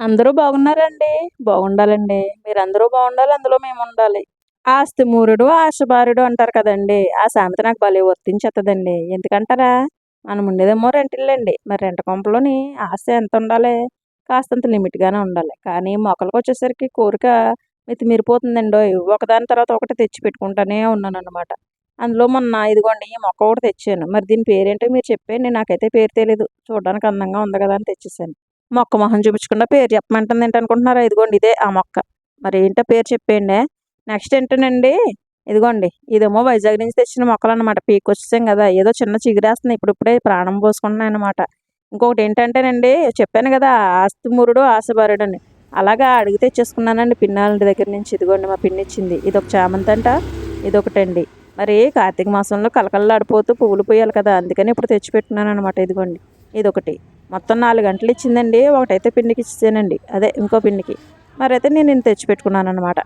అందరూ బాగున్నారండి. బాగుండాలండి. మీరందరూ బాగుండాలి అందులో మేము ఉండాలి ఆస్తి మూరుడు ఆశబారుడు అంటారు కదండి. ఆ సామెత నాకు భలే వర్తించేస్తుందండి ఎందుకంటారా? మనం ఉండేదేమో రెంటిల్లండి. మరి రెంట కొంపలోని ఆస్తి ఎంత ఉండాలి కాస్తంత లిమిట్గానే ఉండాలి. కానీ మొక్కలకు వచ్చేసరికి కోరిక మితిమీరిపోతుందండో ఒకదాని తర్వాత ఒకటి తెచ్చి పెట్టుకుంటానే ఉన్నాను అనమాట అందులో మొన్న ఇదిగోండి ఈ మొక్క ఒకటి తెచ్చాను. మరి దీని పేరేంటో మీరు చెప్పేయండి. నాకైతే పేరు తెలియదు చూడడానికి అందంగా ఉంది కదా అని తెచ్చేసాను. మొక్క మొహం చూపించకుండా పేరు చెప్పమంటుంది ఏంటనుకుంటున్నారు ఇదిగోండి ఇదే ఆ మొక్క. మరి ఏంటో పేరు చెప్పేయండి. నెక్స్ట్ ఏంటనండి? ఇదిగోండి ఇదేమో వైజాగ్ నుంచి తెచ్చిన మొక్కలు అనమాట పీక్ వచ్చేసాం కదా ఏదో చిన్న చిగురేస్తుంది ఇప్పుడు ఇప్పుడే ప్రాణం పోసుకుంటున్నాయి అనమాట ఇంకొకటి ఏంటంటేనండి చెప్పాను కదా ఆస్తి మురుడు ఆశభారుడు అని అలాగా అడిగి తెచ్చేసుకున్నానండి పిన్నాల దగ్గర నుంచి. ఇదిగోండి మా పిన్ని ఇచ్చింది ఇది ఒక చామంతి అంట ఇదొకటండి. మరి కార్తీక మాసంలో కలకల్లాడిపోతూ పువ్వులు పోయాలి కదా అందుకని ఇప్పుడు తెచ్చిపెట్టున్నాను అనమాట ఇదిగోండి ఇదొకటి. మొత్తం నాలుగు గంటలు ఇచ్చిందండి ఒకటైతే పిండికి ఇచ్చేనండి అదే ఇంకో పిండికి. మరైతే నేను తెచ్చి పెట్టుకున్నాను అనమాట